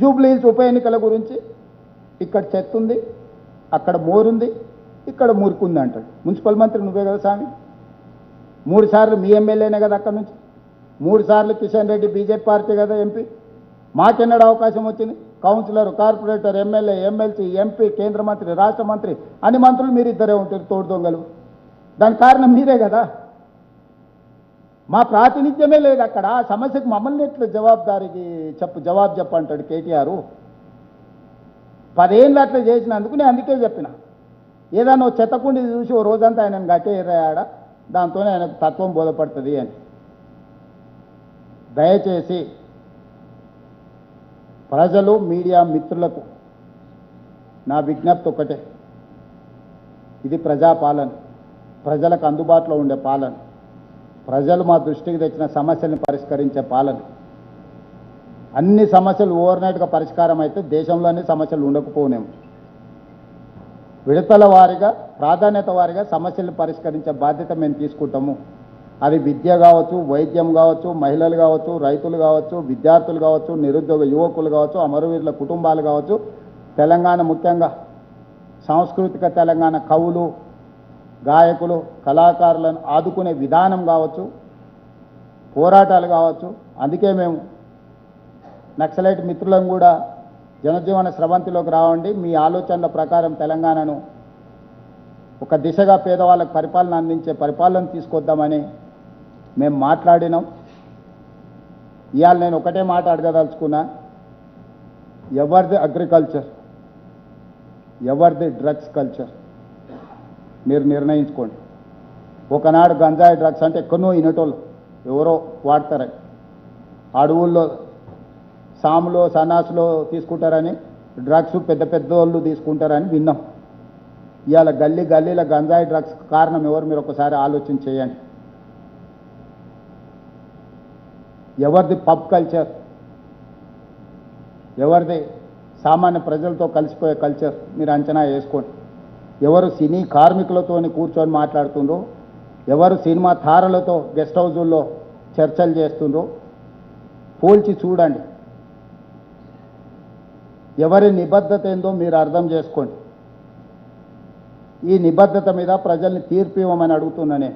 జూబ్లీహిల్స్ ఉప ఎన్నికల గురించి ఇక్కడ చెత్త ఉంది అక్కడ మోరుంది ఇక్కడ మురుకుంది అంటాడు. మున్సిపల్ మంత్రి నువ్వే కదా స్వామి? మూడు సార్లు మీ ఎమ్మెల్యేనే కదా అక్కడ నుంచి? మూడు సార్లు కిషన్ రెడ్డి బీజేపీ పార్టీ కదా ఎంపీ? మాకెన్నడ అవకాశం వచ్చింది? Councillor corporator MLA MLC MP కేంద్ర మంత్రి రాష్ట్ర మంత్రి అన్ని మంత్రులు మీరు ఇద్దరే ఉంటారు తోడు దొంగలు. దానికి కారణం మీరే కదా? మా ప్రాతినిధ్యమే లేదు అక్కడ. ఆ సమస్యకు మమ్మల్ని ఎట్లు జవాబుదారికి చెప్పు జవాబు చెప్పంటాడు కేటీఆర్. పదేళ్ళు అట్లా చేసినందుకు నేను అందుకే చెప్పిన. ఏదన్నా ఓ చెత్తకుండి చూసి ఓ రోజంతా ఆయన గట్టేరాడ దాంతోనే ఆయనకు తత్వం బోధపడుతుంది అని. దయచేసి ప్రజలు మీడియా మిత్రులకు నా విజ్ఞప్తి ఒకటే ఇది ప్రజాపాలన. ప్రజలకు అందుబాటులో ఉండే పాలన. ప్రజలు మా దృష్టికి తెచ్చిన సమస్యల్ని పరిష్కరించే పాలన. అన్ని సమస్యలు ఓవర్నైట్గా పరిష్కారం అయితే దేశంలోనే సమస్యలు ఉండకపోనేము. విడతల వారిగా ప్రాధాన్యత వారిగా సమస్యలను పరిష్కరించే బాధ్యత మేము తీసుకుంటాము. అది విద్య కావచ్చు వైద్యం కావచ్చు మహిళలు కావచ్చు రైతులు కావచ్చు విద్యార్థులు కావచ్చు నిరుద్యోగ యువకులు కావచ్చు అమరవీరుల కుటుంబాలు కావచ్చు తెలంగాణ ముఖ్యంగా సాంస్కృతిక తెలంగాణ కవులు గాయకులు కళాకారులను ఆదుకునే విధానం కావచ్చు పోరాటాలు కావచ్చు. అందుకే మేము నక్సలైట్ మిత్రులను కూడా జనజీవన స్రవంతిలోకి రావండి. మీ ఆలోచనల ప్రకారం తెలంగాణను ఒక దిశగా పేదవాళ్ళకు పరిపాలన అందించే పరిపాలన తీసుకొద్దామని మేము మాట్లాడినాం. ఇవాళ నేను ఒకటే మాట అడగదలుచుకున్నా. ఎవరిది అగ్రికల్చర్? ఎవరిది డ్రగ్స్ కల్చర్? మీరు నిర్ణయించుకోండి. ఒకనాడు గంజాయి డ్రగ్స్ అంటే ఎక్కడో ఇనటోళ్ళు ఎవరో వాడతారని. అడవుల్లో సాములో సన్నాసులో తీసుకుంటారని డ్రగ్స్ పెద్ద పెద్ద వాళ్ళు తీసుకుంటారని విన్నాం. ఇవాళ గల్లీ గల్లీల గంజాయి డ్రగ్స్ కారణం ఎవరు మీరు ఒకసారి ఆలోచన చేయండి. ఎవరిది పబ్ కల్చర్? ఎవరిది సామాన్య ప్రజలతో కలిసిపోయే కల్చర్? మీరు అంచనా వేసుకోండి. ఎవరు సినీ కార్మికులతో కూర్చొని మాట్లాడుతుండ్రో ఎవరు సినిమా తారలతో గెస్ట్ హౌజుల్లో చర్చలు చేస్తుండ్రో పోల్చి చూడండి. ఎవరి నిబద్ధత ఏందో మీరు అర్థం చేసుకోండి. ఈ నిబద్ధత మీద ప్రజల్ని తీర్పు ఇవ్వమని అడుగుతున్నానే